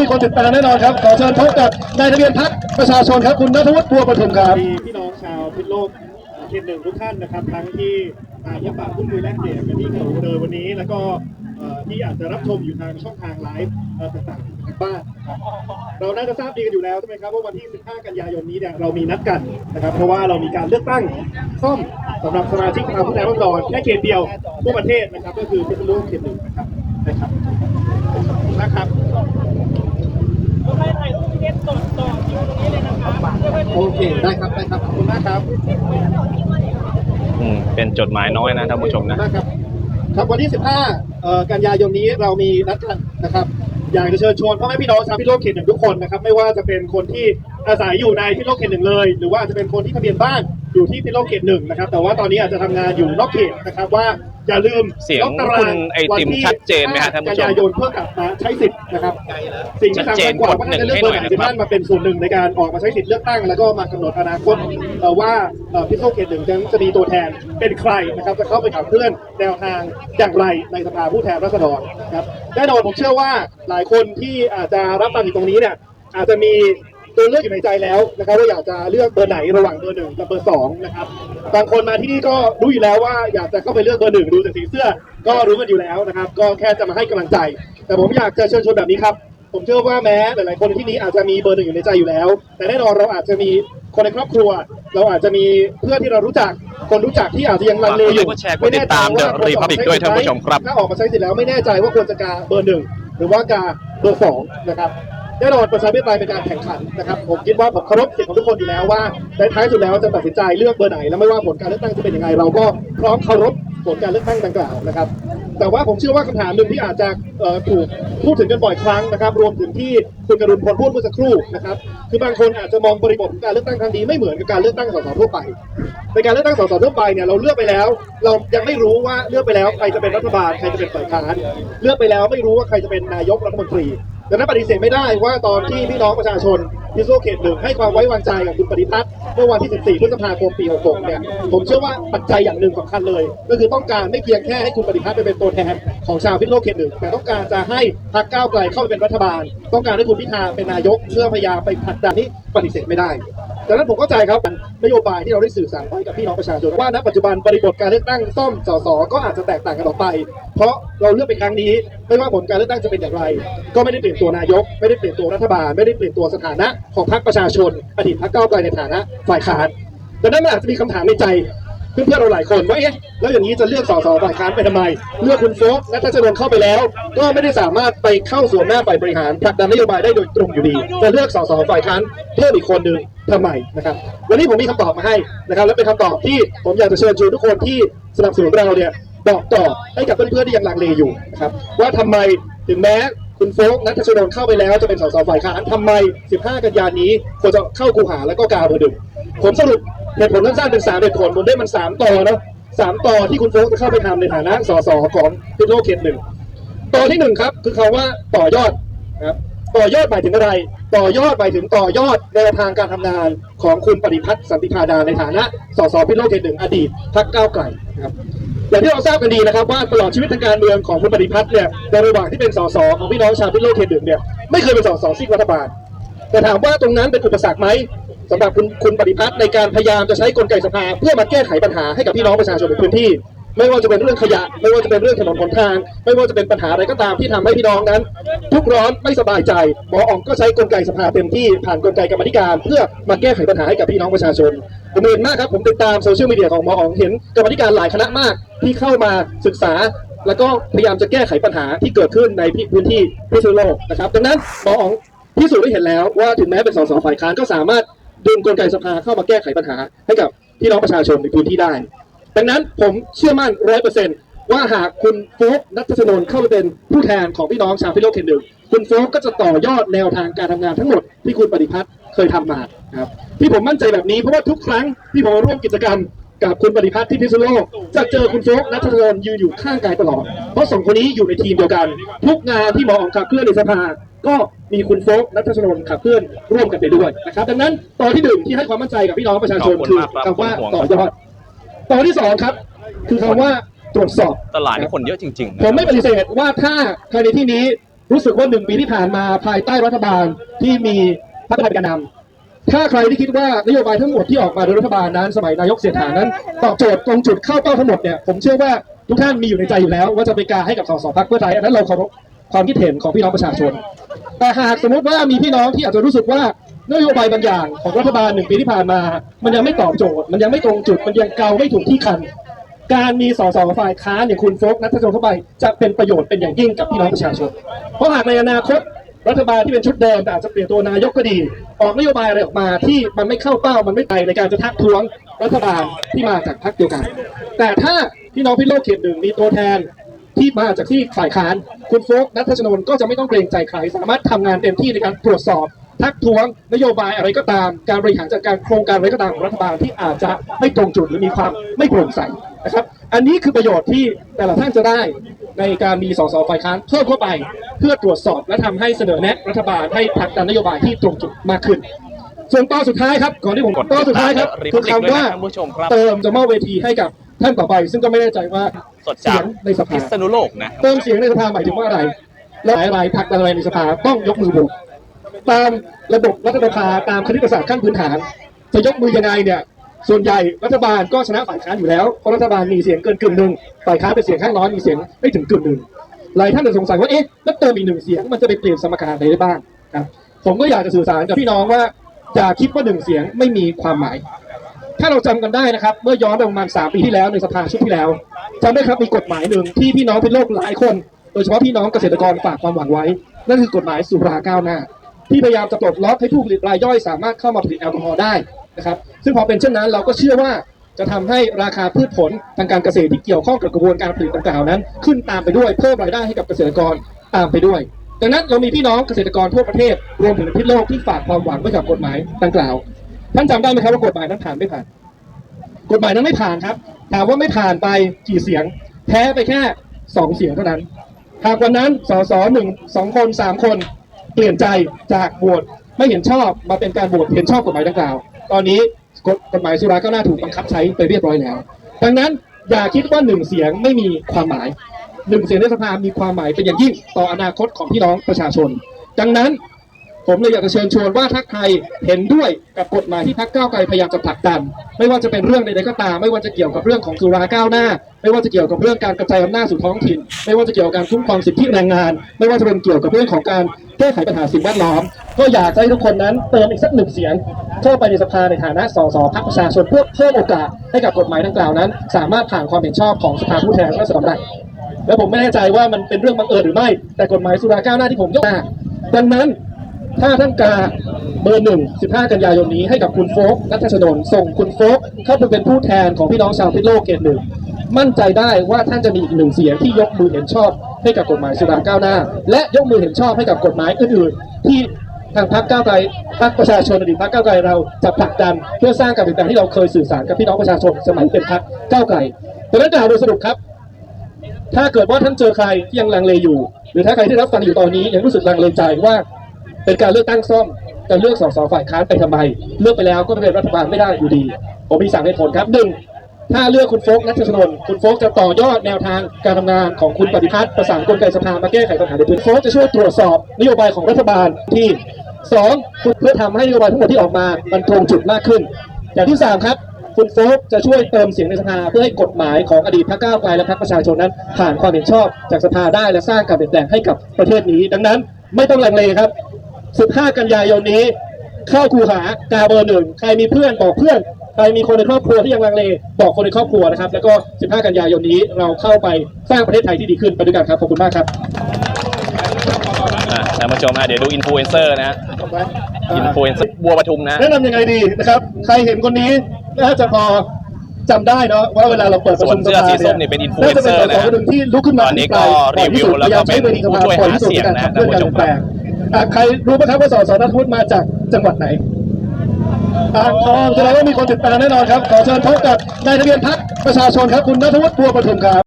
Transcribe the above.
มีคนติดตามแน่นอนครับ ขอเชิญพบกับนายทะเบียนพักประชาชนครับคุณนัทวุฒิบัวประทุมครับ มีพี่น้องชาวพิษโลกเขตหนึ่งทุกท่านนะครับ ทั้งที่มาพบปะพูดคุยแลกเปลี่ยนกันที่เขาเดินวันนี้ แล้วก็เอ่อที่อาจจะรับชมอยู่ทางช่องทางไลฟ์เอ่อต่างๆทางบ้านนะครับเราน่าจะทราบดีกันอยู่แล้วใช่ไหมครับว่าวันที่ 15 กันยายนนี้เนี่ยเรามีนัดกันนะครับ เพราะว่าเรามีการเลือกตั้งซ่อมสำหรับสมาชิกสภาผู้แทนราษฎรแค่เขตเดียวทั่วประเทศนะครับ ก็คือพิษณุโลกเขตหนึ่งนะครับนะครับ ไปถ่ายรูปเก็ตต่อต่อคิวตรงนี้เลยนะคะ เพื่อให้โอเคได้ครับได้ครับขอบคุณมากครับอืมเป็นจดหมายน้อยนะท่านผู้ชมนะ มากครับ ครับวันที่ 15เอ่อกันยายนนี้เรามีนัดกันนะครับ อยากจะเชิญชวนพ่อแม่พี่น้องชาวพิษณุโลกเขตหนึ่งทุกคนนะครับ ไม่ว่าจะเป็นคนที่อาศัยอยู่ในพิษณุโลกเขตหนึ่งเลย หรือว่าอาจจะเป็นคนที่ทะเบียนบ้าน อยู่ที่พิษณุโลกเขตหนึ่งนะครับ แต่ว่าตอนนี้อาจจะทำงานอยู่นอกเขตนะครับว่าอย่าลืมเสียงล็อกตารางคุณไอติมวันที่ชัดเจนไหมฮะท่านผู้ชมกันยายนเพื่อกลับมาใช้สิทธิ์นะครับสิ่งที่ชัดสำเจคันญกว่ากดว่าหนึ่ท่านงจะเลือกให้หเบน่ออยร์ไหนที่นะครับท่านมาเป็นส่วนหนึ่งในการออกมาใช้สิทธิ์เลือกตั้ง แล้วก็มากำหนดอนาคตเอ่อว่าเอ่อพิษณุโลกเขตหนึ่งจะมีตัวแทนเป็นใครนะครับจะเข้าไปขับเคลื่อนแนวทางอย่างไรในสภาผู้แทนราษฎรนะครับแน่นอนผมเชื่อว่าหลายคนที่อาจจะรับฟังอยู่ตรงนี้เนี่ยอาจจะมี ตัวเลือกอยู่ในใจแล้วนะครับว่าอยากจะเลือกเบอร์ไหนระหว่างเบอร์หนึ่งกับเบอร์สองนะครับบางคนมาที่นี่ก็รู้อยู่แล้วว่าอยากจะเข้าไปเลือกเบอร์หนึ่งดูจากสีเสื้อ ก็รู้กันอยู่แล้วนะครับ ก็แค่จะมาให้กำลังใจ แต่ผมอยากจะเชิญชวนแบบนี้ครับผมเชื่อว่าแม้หลายๆคนที่นี้อาจจะมีเบอร์หนึ่งอยู่ในใจอยู่แล้ว แต่แน่นอนเราอาจจะมีคนในครอบครัว เราอาจจะมีเพื่อนที่เรารู้จักคนรู้จักที่อาจจะยังลังเลอยู่ฝากกดไลค์กดแชร์กดติดตาม The Republic ด้วยท่านผู้ชมครับถ้าออกมาใช้สิทธิ์แล้วไม่แน่ใจว่าควรจะกาเบอร์หนึ่งหรือว่ากาเบอร์สองนะครับ แน่นอนประชาธิปไตยเป็นการแข่งขันนะครับผมคิดว่าผมเคารพสิทธิของทุกคนอยู่แล้วว่าในท้ายสุดแล้วจะตัดสินใจเลือกเบอร์ไหน แล้วไม่ว่าผลการเลือกตั้งจะเป็นยังไง เราก็พร้อมเคารพผลการเลือกตั้งดังกล่าวนะครับ แต่ว่าผมเชื่อว่าคำถามหนึ่งที่อาจจะถูกพูดถึงกันบ่อยครั้งนะครับ รวมถึงที่คุณกรุณพลพูดเมื่อสักครู่นะครับ คือบางคนอาจจะมองบริบทของการเลือกตั้งครั้งนี้ไม่เหมือนกับการเลือกตั้งสสทั่วไป ในการเลือกตั้งสสทั่วไปเนี่ยเราเลือกไปแล้ว เรายังไม่รู้ว่าเลือกไปแล้วใครจะเป็นรัฐบาลใครจะเป็นฝ่ายค้าน เลือกไปแล้วไม่รู้ว่าใครจะเป็นนายกรัฐมนตรี ดังนั้นปฏิเสธไม่ได้ว่าตอนที่พี่น้องประชาชนพิโซเขตหนึ่งให้ความไว้วางใจกับคุณปฏิทัศน์เมื่อวันที่ 14 พฤษภาคมปี 66 เนี่ย ผมเชื่อว่าปัจจัยอย่างหนึ่งสำคัญเลย ก็คือต้องการไม่เพียงแค่ให้คุณปฏิทัศน์ไปเป็นตัวแทนของชาวพิโซเขตหนึ่งแต่ต้องการจะให้พรรคก้าวไกลเข้าไปเป็นรัฐบาล ต้องการให้คุณพิธาเป็นนายกเพื่อพยายามไปผลักดันนี้ปฏิเสธไม่ได้ ดังนั้นผมเข้าใจครับนโยบายที่เราได้สื่อสารไปกับพี่น้องประชาชนว่าณปัจจุบันบริบทการเลือกตั้งซ่อมสสก็อาจจะแตกต่างกันออกไป เพราะเราเลือกไปครั้งนี้ ไม่ว่าผลการเลือกตั้งจะเป็นอย่างไร ก็ไม่ได้เปลี่ยนตัวนายก ไม่ได้เปลี่ยนตัวรัฐบาล ไม่ได้เปลี่ยนตัวสถานะของพรรคประชาชน อดีตพรรคก้าวไกลในฐานะฝ่ายค้านดังนั้นมันอาจจะมีคำถามในใจเพื่อนๆเราหลายคนว่าเอ๊ะแล้วอย่างนี้จะเลือกสสฝ่ายค้านไปทำไม เลือกคุณโฟกและถ้าจะโดนเข้าไปแล้ว ก็ไม่ได้สามารถไปเข้าส่วนหน้าฝ่ายบริหารผลักดันนโยบายได้โดยตรงอยู่ดีจะเลือกสสฝ่ายค้านเพิ่มอีกคนหนึ่ง ทำไมนะครับ วันนี้ผมมีคำตอบมาให้นะครับ และเป็นคำตอบที่ผมอยากจะเชิญชวนทุกคนที่สนับสนุนเราเนี่ยบอกต่อให้กับเพื่อนๆที่ยังลังเลอยู่นะครับว่าทำไมถึงแม้คุณโฟกนัทชนนเข้าไปแล้วจะเป็นสสฝ่ายค้านทำไม 15 กันยานี้ควรจะเข้าคูหาแล้วก็กาเบอร์หนึ่งผมสรุปเหตุผลสั้นๆเป็นสามเหตุผลผมได้มันสามต่อเนาะสามต่อที่คุณโฟกจะเข้าไปทำในฐานะสสของพิโลเขตหนึ่งต่อที่หนึ่งครับ คือคำว่าต่อยอดนะครับ ต่อยอดหมายถึงอะไร ต่อยอดหมายถึงต่อยอดแนวทางการทำงานของคุณปฏิพัฒน์สันติพาดาในฐานะสสพิโลกเขตหนึ่งอดีตพรรคก้าวไกลนะครับอย่างที่เราทราบกันดีนะครับว่าตลอดชีวิตทางการเมืองของคุณปฏิพัฒน์เนี่ยในระหว่างที่เป็นสสของพี่น้องชาวพิโลกเขตหนึ่งเนี่ยไม่เคยเป็นสสซีกรัฐบาล แต่ถามว่าตรงนั้นเป็นอุปสรรคไหมสำหรับคุณคุณปฏิพัฒน์ในการพยายามจะใช้กลไกสภาเพื่อมาแก้ไขปัญหาให้กับพี่น้องประชาชนในพื้นที่ ไม่ว่าจะเป็นเรื่องขยะ ไม่ว่าจะเป็นเรื่องถนนหนทาง ไม่ว่าจะเป็นปัญหาอะไรก็ตามที่ทำให้พี่น้องนั้น ทุกข์ร้อนไม่สบายใจหมออ๋องก็ใช้กลไกสภาเต็มที่ผ่านกลไกกรรมธิการ เพื่อมาแก้ไขปัญหาให้กับพี่น้องประชาชนผมเห็นมากครับผมติดตามโซเชียลมีเดียของหมออ๋องเห็นกรรมธิการหลายคณะมากที่เข้ามาศึกษา แล้วก็พยายามจะแก้ไขปัญหาที่เกิดขึ้นในพื้นที่พิษณุโลกนะครับดังนั้นหมออ๋องพิสูจน์ได้เห็นแล้วว่าถึงแม้เป็นสสฝ่ายค้านก็สามารถดึงกลไกสภาเข้ามาแก้ไขปัญหาให้กับพี่น้องประชาชนในพื้นที่ได้ ดังนั้นผมเชื่อมั่นร้อยเปอร์เซ็นต์ว่าหากคุณโฟกนัทชนนเข้าไปเป็นผู้แทนของพี่น้องชาวพิโลกเขตหนึ่งคุณโฟกก็จะต่อยอดแนวทางการทำงานทั้งหมดที่คุณปฏิพัฒน์เคยทำมาครับที่ผมมั่นใจแบบนี้เพราะว่าทุกครั้งที่ผมร่วมกิจกรรมกับคุณปฏิพัฒน์ที่พิษณุโลกจะเจอคุณโฟกนัทชนนยืนอยู่ข้างกายตลอด เพราะสองคนนี้อยู่ในทีมเดียวกัน ทุกงานที่หมออองขับเคลื่อนในสภา ก็มีคุณโฟกนัทชนนขับเคลื่อนร่วมกันไปด้วยนะครับ ดังนั้นตอนที่หนึ่งที่ให้ความมั่นใจกับพี่น้องประชาชนคือคำว่าต่อยอด ตอนที่สองครับ คือคำว่าตรวจสอบ ตลาดนี่คนเยอะจริงๆนะผมไม่ปฏิเสธว่าถ้าภายในที่นี้รู้สึกว่าหนึ่งปีที่ผ่านมาภายใต้รัฐบาลที่มีพรรคเพื่อไทยเป็นแกนนำถ้าใครที่คิดว่านโยบายทั้งหมดที่ออกมาโดยรัฐบาลนั้น สมัยนายกเศรษฐานั้น ตอบโจทย์ตรงจุดเข้าเป้าทั้งหมดเนี่ยผมเชื่อว่าทุกท่านมีอยู่ในใจอยู่แล้ว ว่าจะไปกาให้กับสสพรรคเพื่อไทยอันนั้นเราเคารพความคิดเห็นของพี่น้องประชาชน แต่หากสมมติว่ามีพี่น้องที่อาจจะรู้สึกว่า นโยบายบางอย่างของรัฐบาลหนึ่งปีที่ผ่านมา มันยังไม่ตอบโจทย์ มันยังไม่ตรงจุด มันยังเกาไม่ถูกที่คัน การมีสสฝ่ายค้านอย่างคุณโฟกนัทชนเข้าไปจะเป็นประโยชน์เป็นอย่างยิ่งกับพี่น้องประชาชน เพราะหากในอนาคตรัฐบาลที่เป็นชุดเดิมแต่อาจจะเปลี่ยนตัวนายกก็ดี ออกนโยบายอะไรออกมาที่มันไม่เข้าเป้ามันไม่ไปในการจะทักท้วงรัฐบาลที่มาจากพรรคเดียวกัน แต่ถ้าพี่น้องพิโลกเขตหนึ่งมีตัวแทนที่มาจากที่ฝ่ายค้าน คุณโฟกนัทชนนก็จะไม่ต้องเกรงใจใคร สามารถทำงานเต็มที่ในการตรวจสอบ ทักท้วงนโยบายอะไรก็ตาม การบริหารจัดการโครงการอะไรก็ตามของรัฐบาลที่อาจจะไม่ตรงจุดหรือมีความไม่โปร่งใสนะครับ อันนี้คือประโยชน์ที่แต่ละท่านจะได้ในการมีสสฝ่ายค้านเพิ่มเข้าไป เพื่อตรวจสอบและทำให้เสนอแนะรัฐบาลให้ผลักดันนโยบายที่ตรงจุดมากขึ้น ส่วนตอนสุดท้ายครับก่อนที่ผมตอนสุดท้ายครับคือคำว่าด้วยนะท่านผู้ชมครับเติมจะมอบเวทีให้กับท่านต่อไป ซึ่งก็ไม่แน่ใจว่าเสียงในสพิภาษณุโลกนะเติมเสียงในสภาหมายถึงว่าอะไรและอะไรพักอะไรในสภาต้องยกมือโหวต ตามระบบรัฐสภาตามคณิตศาสตร์ขั้นพื้นฐาน จะยกมือยังไงเนี่ย ส่วนใหญ่รัฐบาลก็ชนะฝ่ายค้านอยู่แล้วเพราะรัฐบาลมีเสียงเกินกึ่งหนึ่งฝ่ายค้านเป็นเสียงข้างน้อยมีเสียงไม่ถึงกึ่งหนึ่งหลายท่านจะสงสัยว่าเอ๊ะแล้วเติมอีกหนึ่งเสียงมันจะไปเปลี่ยนสมการอะไรได้บ้างครับผมก็อยากจะสื่อสารกับพี่น้องว่าอย่าคิดว่าหนึ่งเสียงไม่มีความหมาย ถ้าเราจำกันได้นะครับ เมื่อย้อนไปประมาณ3ปีที่แล้วในสภาชุดที่แล้วจำได้ครับมีกฎหมายหนึ่งที่พี่น้องเป็นโลกหลายคน โดยเฉพาะพี่น้องเกษตรกรฝากความหวังไว้ นั่นคือกฎหมายสุราก้าวหน้า ที่พยายามจะปลดล็อกให้ผู้ผลิตรายย่อยสามารถเข้ามาผลิตแอลกอฮอล์ได้นะครับ ซึ่งพอเป็นเช่นนั้นเราก็เชื่อว่าจะทำให้ราคาพืชผลทางการเกษตรที่เกี่ยวข้องกับกระบวนการผลิตต่างๆนั้น ขึ้นตามไปด้วยเพิ่มรายได้ให้กับเกษตรกรตามไปด้วย ดังนั้นเรามีพี่น้องเกษตรกรทั่วประเทศรวมถึงพิษโลกที่ฝากความหวังไว้กับกฎหมายดังกล่าวท่านจำได้ไหมครับว่ากฎหมายนั้นผ่านไม่ผ่าน กฎหมายนั้นไม่ผ่านครับถามว่าไม่ผ่านไปกี่เสียง แพ้ไปแค่สองเสียงเท่านั้นหากวันนั้นสสหนึ่งสองคนสามคน เปลี่ยนใจจากโหวตไม่เห็นชอบมาเป็นการโหวตเห็นชอบกฎหมายดังกล่าว ตอนนี้กฎกฎหมายสุราก็น่าถูกบังคับใช้ไปเรียบร้อยแล้ว ดังนั้นอย่าคิดว่าหนึ่งเสียงไม่มีความหมายหนึ่งเสียงในสภามีความหมายเป็นอย่างยิ่งต่ออนาคตของพี่น้องประชาชน ดังนั้น ผมเลยอยากจะเชิญชวนว่าถ้าใครเห็นด้วยกับกฎหมายที่พรรคก้าวไกลพยายามจะผลักดัน ไม่ว่าจะเป็นเรื่องใดๆก็ตาม ไม่ว่าจะเกี่ยวกับเรื่องของสุราก้าวหน้า ไม่ว่าจะเกี่ยวกับเรื่องการกระจายอำนาจสู่ท้องถิ่น ไม่ว่าจะเกี่ยวกับการคุ้มครองสิทธิแรงงาน ไม่ว่าจะเป็นเกี่ยวกับเรื่องของการแก้ไขปัญหาสิ่งแวดล้อม ก็อยากให้ทุกคนนั้นเติมอีกสักหนึ่งเสียงเข้าไปในสภาในฐานะสสพรรคประชาชนเพื่อเพิ่มโอกาสให้กับกฎหมายดังกล่าวนั้น สามารถผ่านความเห็นชอบของสภาผู้แทนราษฎรได้แล้วผมไม่แน่ใจว่ามันเป็นเรื่องบังเอิญหรือไม่ แต่กฎหมายสุราก้าวหน้าที่ผมยกมาดังนั้น ท่านกาเบอร์หนึ่ง15กันยายนนี้ให้กับคุณโฟกนัทชนน์ส่งคุณโฟกเข้าไปเป็นผู้แทนของพี่น้องชาวพิษโลกเขตหนึ่งมั่นใจได้ว่าท่านจะมีอีกหนึ่งเสียงที่ยกมือเห็นชอบให้กับกฎหมายสุราก้าวหน้า และยกมือเห็นชอบให้กับกฎหมายอื่นๆที่ทางพรรคก้าวไกลพรรคประชาชนอดีตพรรคก้าวไกลเราจะผลักดันเพื่อสร้างการเปลี่ยนแปลงที่เราเคยสื่อสารกับพี่น้องประชาชนสมัยเป็นพรรคก้าวไกลดังนั้นกล่าวโดยสรุปครับ ถ้าเกิดว่าท่านเจอใครที่ยังลังเลอยู่ หรือถ้าใครที่รับฟังอยู่ตอนนี้ยังรู้สึกลังเลใจว่า เป็นการเลือกตั้งซ่อมจะเลือกสสฝ่ายค้านไปทำไม เลือกไปแล้วก็เป็นรัฐบาลไม่ได้อยู่ดี ผมมีสั่งเหตุผลครับหนึ่งถ้าเลือกคุณโฟกนัทชนน์คุณโฟกจะต่อยอดแนวทางการทำงานของคุณปฏิพัฒน์ประสานกลไกสภามาแก้ไขปัญหาในพื้นโฟกจะช่วยตรวจสอบนโยบายของรัฐบาลที่สองคุณเพื่อทำให้นโยบายทั้งหมดที่ออกมามันตรงจุดมากขึ้น อย่างที่สามครับคุณโฟกจะช่วยเติมเสียงในสภาเพื่อให้กฎหมายของอดีตพรรคก้าวไกลและพรรคประชาชนนั้น ผ่านความเห็นชอบจากสภาได้และสร้างการเปลี่ยนแปลงให้กับประเทศนี้ ดังนั้น ไม่ต้องลังเลครับ 15 กันยายนนี้ เข้าคูหากาเบอร์หนึ่งใครมีเพื่อนบอกเพื่อน ใครมีคนในครอบครัวที่ยังลังเลบอกคนในครอบครัวนะครับ แล้วก็ 15 กันยายนนี้เราเข้าไปสร้างประเทศไทยที่ดีขึ้นไปด้วยกันครับขอบคุณมากครับอะท่านผู้ชมนะเดี๋ยวดูอินฟลูเอนเซอร์นะอินฟลูเอนเซอร์บัวปทุมนะแนะนำยังไงดีนะครับ ใครเห็นคนนี้น่าจะพอจำได้เนาะว่าเวลาเราเปิดประชุมส่วนเสื้อสีส้มเนี่ยเป็นอินฟลูเอนเซอร์นะาจะเป็นสสคนหนึ่งที่ลุกขึ้นมาตอนนี้ก็รีวิวแล้วก็เป็นผู้ช่วยหาเสียงนะเพื่อการเปลี่ยนแปลงอะ ใครรู้ไหมครับว่าสสนัทวุฒิมาจากจังหวัดไหนอ่างทองแสดงว่ามีคนติดตามแน่นอนครับ ขอเชิญพบกับนายทะเบียนพักประชาชนครับ คุณนัทวุฒิบัวประทุมครับ